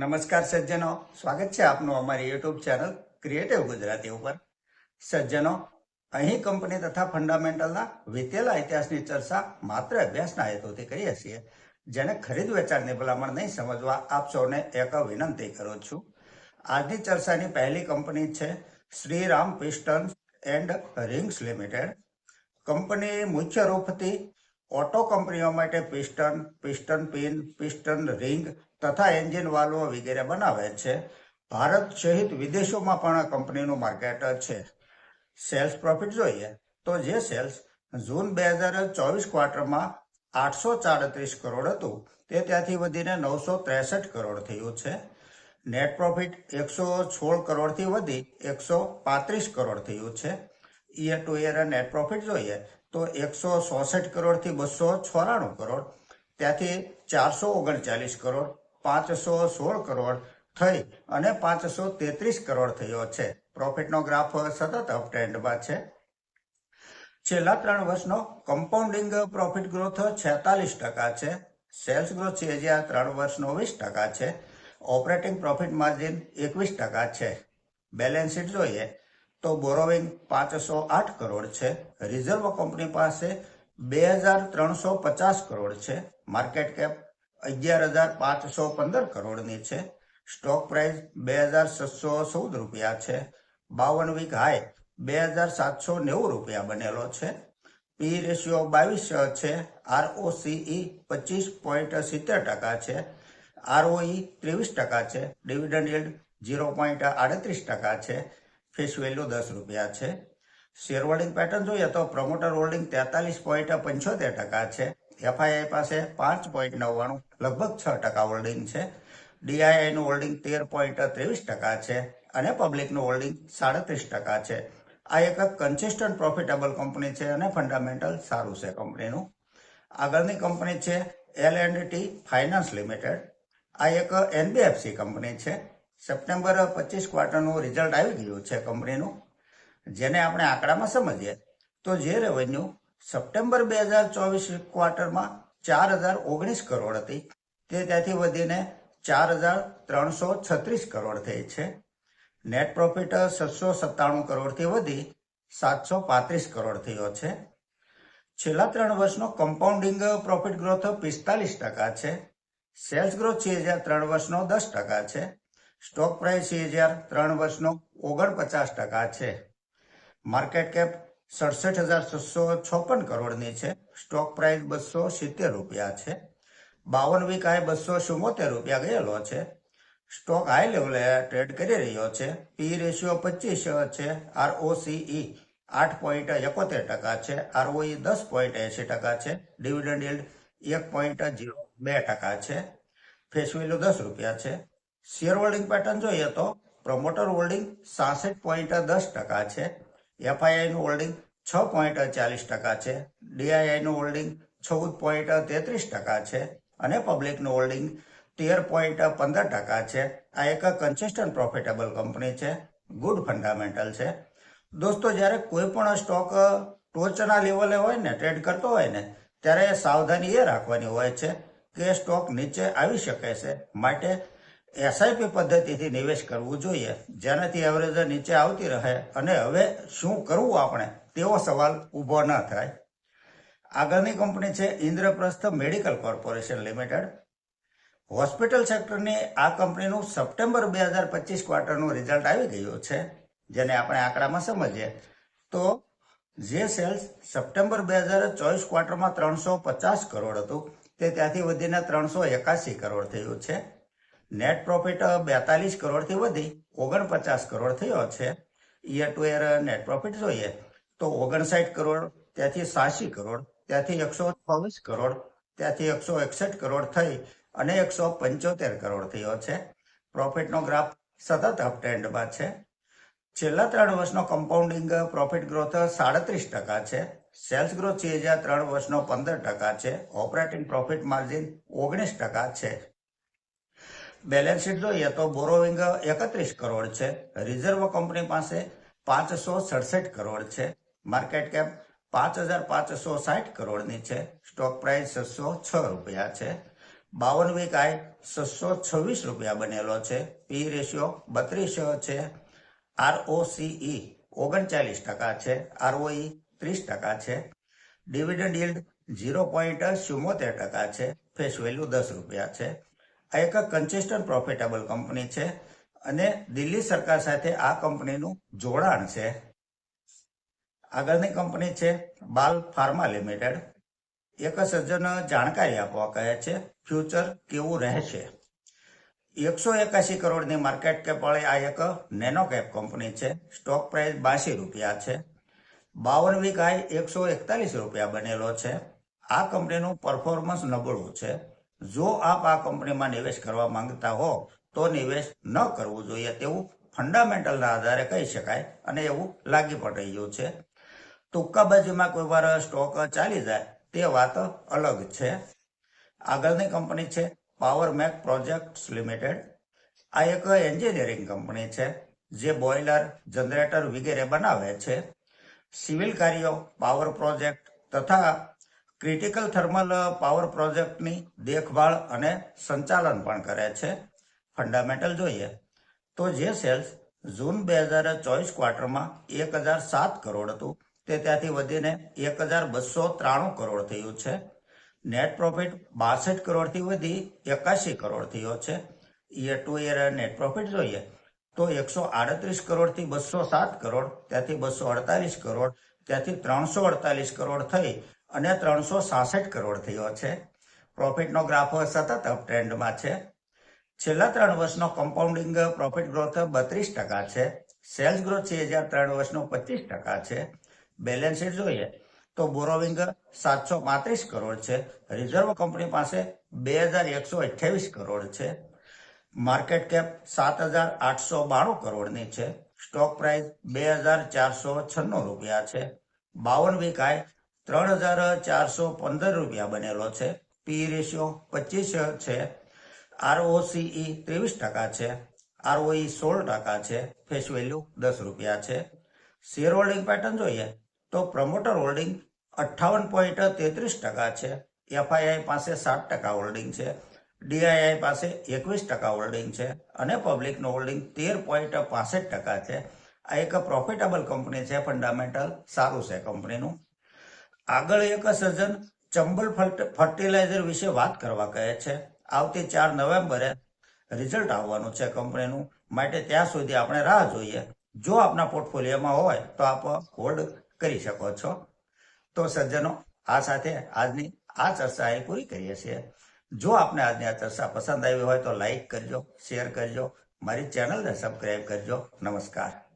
નમસ્કાર સજ્જનો. સ્વાગત છે આપનું અમારી યુટ્યુબ ચેનલ ક્રિએટિવ ગુજરાતી ઉપર. સજ્જનો, અહીં કંપની તથા ફંડામેન્ટલના વીતેલા ઇતિહાસની ચર્ચા માત્ર અભ્યાસના હેતુથી કરીએ છીએ, જેને ખરીદ વેચાણની ભલામણ નહીં સમજવા આપ સૌને એક વિનંતી કરું છું. આજની ચર્ચાની પહેલી કંપની છે Shriram pistons and rings limited. Company મુખ્ય રૂપથી ઓટો કંપનીઓ માટે piston piston pin, piston ring તથા એન્જિન વાલ્વો વગેરે બનાવે છે. ભારત સહિત વિદેશોમાં પણ આ કંપનીનું માર્કેટ છે. સેલ્સ પ્રોફિટ જોઈએ તો જે સેલ્સ જૂન બે હજાર ચોવીસ ક્વાર્ટરમાં આઠસો ચાડત્રીસ કરોડ હતું, તે ત્યાંથી વધીને નવસો ત્રેસઠ કરોડ થયું છે. નેટ પ્રોફિટ એકસો સોળ કરોડથી વધી એકસો પાંત્રીસ કરોડ થયું છે. Year to year net profit જોઈએ તો એકસો ચોસઠ કરોડથી બસો ચોરાણું કરોડ, ત્યાંથી ચારસો ઓગણચાલીસ કરોડ, પાંચસો સોળ કરોડ થઈ અને પાંચસો તેત્રીસ કરોડ થયો છે. પ્રોફિટનો ગ્રાફ સતત અપટ્રેન્ડમાં છે. છેલ્લા ત્રણ વર્ષનો કમ્પાઉન્ડિંગ પ્રોફિટ ગ્રોથ છેતાલીસ ટકા છે. સેલ્સ ગ્રોથ છે જે આ ત્રણ વર્ષનો વીસ ટકા છે. ઓપરેટિંગ પ્રોફિટ માર્જિન એકવીસ ટકા છે. બેલેન્સ શીટ જોઈએ તો બોરોવિંગ પાંચસો આઠ કરોડ છે. રિઝર્વ કંપની પાસે બે હજાર ત્રણસો પચાસ કરોડ છે. માર્કેટ કેપ અગિયાર હજાર પાંચસો પંદર કરોડની છે. સ્ટોક પ્રાઇસ બે હજાર છસો ચૌદ રૂપિયા છે. બાવન વીક હાઈ બે હજાર સાતસો નેવું રૂપિયા બનેલો છે. પી રેશિયો બાવીસ છે. આરઓસીઈ પચીસ પોઈન્ટ સિત્તેર ટકા છે. આરઓઈ ત્રેવીસ ટકા છે. ડિવિડન્ડ યીલ્ડ ઝીરો પોઈન્ટ આડત્રીસ ટકા છે. ફેસ વેલ્યુ દસ રૂપિયા છે. શેર હોલ્ડિંગ પેટર્ન જોઈએ તો પ્રમોટર હોલ્ડિંગ તેતાલીસ પોઈન્ટ પંચોતેર ટકા છે. એફઆઈઆઈ પાસે પાંચ પોઈન્ટ નવ્વાણું, લગભગ છ ટકા હોલ્ડિંગ છે. ડીઆઈઆઈનું હોલ્ડિંગ તેર પોઈન્ટ ત્રેવીસ ટકા છે અને પબ્લિકનું હોલ્ડિંગ સાડત્રીસ ટકા છે. આ એક કન્સિસ્ટન્ટ પ્રોફિટેબલ કંપની છે અને ફંડામેન્ટલ સારું છે કંપનીનું. આગળની કંપની છે L and T finance limited. આ એક એનબીએફસી કંપની છે. સપ્ટેમ્બર પચીસ ક્વાર્ટરનું રિઝલ્ટ આવી ગયું છે કંપનીનું જેને આપણે આંકડામાં સમજીએ, તો જે રેવન્યુ સપ્ટેમ્બર બે હજાર ચોવીસ ક્વાર્ટરમાં ચાર હજાર ઓગણીસ કરોડ હતી. તે ત્યાંથી વધીને ચાર હજાર ત્રણસો છત્રીસ કરોડ થઈ છે. નેટ પ્રોફિટ છસો સત્તાણું કરોડથી વધી સાતસો પાંત્રીસ કરોડ થયો છે. છેલ્લા ત્રણ વર્ષનો કમ્પાઉન્ડિંગ પ્રોફિટ ગ્રોથ પિસ્તાલીસ ટકા છે. સેલ્સ ગ્રોથ છે હજાર ત્રણ વર્ષનો દસ ટકા છે. સ્ટોક પ્રાઇસ છે હજાર ત્રણ વર્ષનો ઓગણપચાસ ટકા છે. માર્કેટ કેપ સડસઠ હજાર છસો છપ્પન કરોડની છે. સ્ટોક પ્રાઇસ બસો સિત્તેર રૂપિયા છે. બાવન વીક હાઈ બસો ચુમ્મોતેર રૂપિયા ગયેલો છે. સ્ટોક હાઈ લેવલે ટ્રેડ કરી રહ્યો છે. પી રેશિયો પચીસ છે. આરઓસીઈ આઠ પોઈન્ટ એકોતેર ટકા છે. આરઓઈ દસ પોઈન્ટ એંશી ટકા છે. ડિવિડન્ડ યીલ્ડ એક પોઈન્ટ જીરો બે ટકા છે. ફેસ વેલ્યુ દસ રૂપિયા છે. શેર હોલ્ડિંગ પેટર્ન જોઈએ તો પ્રમોટર હોલ્ડિંગ સાસઠ પોઈન્ટ દસ ટકા છે. એફઆઈઆઈનું હોલ્ડિંગ છ પોઈન્ટ ચાલીસ ટકા છે. ડીઆઈઆઈનું હોલ્ડિંગ ચૌદ પોઈન્ટ તેત્રીસ ટકા છે અને પબ્લિકનું હોલ્ડિંગ તેર પોઈન્ટ પંદર ટકા છે. આ એક કન્સિસ્ટન્ટ પ્રોફિટેબલ કંપની છે. ગુડ ફંડામેન્ટલ છે. દોસ્તો, જ્યારે કોઈ પણ સ્ટોક ટોચના લેવલે હોય ને ટ્રેડ કરતો હોય ને, ત્યારે સાવધાની એ રાખવાની હોય છે કે સ્ટોક નીચે આવી શકે છે. માટે એસઆઈપી પદ્ધતિથી નિવેશ કરવું જોઈએ. જેનાથી એવરેજ નીચે આવતી રહે અને હવે શું કરવું આપણે? તેવો સવાલ ઊભો ન થાય. આગળની કંપની છે Indraprastha medical corporation limited. Hospital સેક્ટરની આ કંપનીનું સપ્ટેમ્બર બે હજાર પચીસ ક્વાર્ટરનું રિઝલ્ટ આવી ગયું છે, જેને આપણે આંકડામાં સમજીએ. તો જે સેલ્સ સપ્ટેમ્બર બે હજાર ચોવીસ ક્વાર્ટરમાં ત્રણસો પચાસ કરોડ હતું, તે ત્યાંથી વધીને ત્રણસો એકાસી કરોડ થયું છે. નેટ પ્રોફિટ બેતાલીસ કરોડથી વધી, ઓગણપચાસ કરોડ થયો છે. Year to year net profit જોઈએ. તો ઓગણસાઠ કરોડ, ત્યાંથી સાસી કરોડ, ત્યાંથી એકસો ચોવીસ કરોડ, ત્યાંથી એકસો એકસઠ કરોડ થઈ અને એકસો પંચોતેર કરોડ થયો છે. પ્રોફિટનો ગ્રાફ સતત અપટ્રેન્ડમાં છે. છેલ્લા ત્રણ વર્ષનો કમ્પાઉન્ડિંગ પ્રોફિટ ગ્રોથ સાડત્રીસ ટકા છે. સેલ્સ ગ્રોથ છે હજાર ત્રણ વર્ષનો પંદર ટકા છે. ઓપરેટિંગ પ્રોફિટ માર્જિન ઓગણીસ ટકા છે. બેલેન્સ શીટ જોઈએ તો બોરોવિંગ એકત્રીસ કરોડ છે. રિઝર્વ કંપની પાસે પાંચસો સડસઠ કરોડ છે. માર્કેટ કેપ પાંચ હજાર પાંચસો સાઠ કરોડની છે. સ્ટોક પ્રાઇસ છસો છ રૂપિયા છે. બાવન વીક આય છસો છવ્વીસ રૂપિયા બનેલો છે. પી રેશિયો બત્રીસ છે. આરઓસીઈ ઓગણચાલીસ ટકા છે. આરઓઈ ત્રીસ ટકા છે. ડિવિડન્ડ યીલ્ડ ઝીરો પોઈન્ટ ચુમ્મોતેર ટકા છે. ફેસ વેલ્યુ દસ રૂપિયા છે. આ એક કન્સિસ્ટન્ટ પ્રોફિટેબલ કંપની છે અને દિલ્હી સરકાર સાથે આ કંપનીનું જોડાણ છે. આગળની કંપની છે બાલ ફાર્મા લિમિટેડ. એક સજ્જન જાણકારી આપવા કહે છે, ફ્યુચર કેવું રહેશે? એકસો એકાશી કરોડની માર્કેટ કેપ વાળી આ એક નેનો કેપ કંપની છે. સ્ટોક પ્રાઇસ બાસી રૂપિયા છે. બાવન વીક હાઈ એકસો એકતાલીસ રૂપિયા બનેલો છે. આ કંપનીનું પરફોર્મન્સ નબળું છે. જો આપ આ કંપનીમાં નિવેશ કરવા માંગતા હો, તો નિવેશ ન કરવું જોઈએ તેવું ફંડામેન્ટલના આધારે કહી શકાય અને એવું લાગી પણ રહ્યું છે ટૂંકાબાજીમાં કોઈ વાર સ્ટોક ચાલી જાય, તે વાત અલગ છે. આગળની કંપની છે પાવર મેક પ્રોજેક્ટ્સ લિમિટેડ આ એક એન્જિનિયરિંગ કંપની છે, જે બોઇલર જનરેટર વગેરે બનાવે છે. સિવિલ કાર્યો પાવર પ્રોજેક્ટ તથા ક્રિટિકલ થર્મલ પાવર પ્રોજેક્ટની દેખભાળ અને સંચાલન પણ કરે છે. ફંડામેન્ટલ જોઈએ તો જે સેલ્સ જૂન બે હજાર ચોવીસ ક્વાર્ટરમાં એક હજાર સાત કરોડ હતું. તે ત્યાંથી વધીને એક હજાર બસો ત્રાણું કરોડ થયું છે. નેટ પ્રોફિટ બાસઠ કરોડથી વધી એકાશી કરોડ થયો છે. Year to year net profit જોઈએ તો એકસો આડત્રીસ કરોડથી બસો સાત કરોડ, ત્યાંથી બસો અડતાલીસ કરોડ, ત્યાંથી ત્રણસો અડતાલીસ કરોડ થઈ અને ત્રણસો સાસઠ કરોડ થયો છે. પ્રોફિટનો ગ્રાફ સતત અપ ટ્રેન્ડમાં છે. છેલ્લા ત્રણ વર્ષનો કમ્પાઉન્ડિંગ પ્રોફિટ ગ્રોથ બત્રીસ ટકા છે. સેલ્સ ગ્રોથ છે હજાર ત્રણ વર્ષનો પચીસ ટકા છે. બેલેન્સ શીટ જોઈએ તો બોરોવિંગ સાતસો પાંત્રીસ કરોડ છે. રિઝર્વ કંપની પાસે બે હજાર એકસો અઠ્યાવીસ કરોડ છે. માર્કેટ કેપ સાત હજાર આઠસો બાણું કરોડની છે. સ્ટોક પ્રાઇસ બે હજાર ચારસો છન્નું રૂપિયા છે. બાવન વીક આય ત્રણ હજાર ચારસો પંદર રૂપિયા બનેલો છે. પી રેશિયો પચીસ છે. આરઓસીઈ ત્રેવીસ ટકા છે. આરઓઈ સોળ ટકા છે. ફેસ વેલ્યુ દસ રૂપિયા છે. શેર હોલ્ડિંગ પેટર્ન જોઈએ તો પ્રમોટર હોલ્ડિંગ અઠ્ઠાવન પોઈન્ટ તેત્રીસ ટકા છે. એફઆઈઆઈ પાસે સાત ટકા હોલ્ડિંગ છે. ડીઆઈઆઈ પાસે એકવીસ ટકા હોલ્ડિંગ છે અને પબ્લિકનું હોલ્ડિંગ તેર પોઈન્ટ પાસઠ ટકા છે. આ એક પ્રોફિટેબલ કંપની છે, ફંડામેન્ટલ, સારું છે કંપનીનું. આગળ એક સર્જન ચંબલ ફર્ટિલાઇઝર વિશે વાત કરવા કહે છે. આવતી ચાર નવેમ્બરે રિઝલ્ટ આવવાનું છે કંપનીનું. માટે ત્યાં સુધી આપણે રાહ જોઈએ. જો આપના પોર્ટફોલિયોમાં હોય તો આપ હોલ્ડ કરી શકો છો. તો સજ્જનો, આ સાથે આજની આ ચર્ચા અહીં પૂરી કરીએ છીએ. જો આપને આજની આ ચર્ચા પસંદ આવી હોય તો લાઈક કરજો, શેર કરજો, મારી ચેનલને સબસ્ક્રાઈબ કરજો. નમસ્કાર.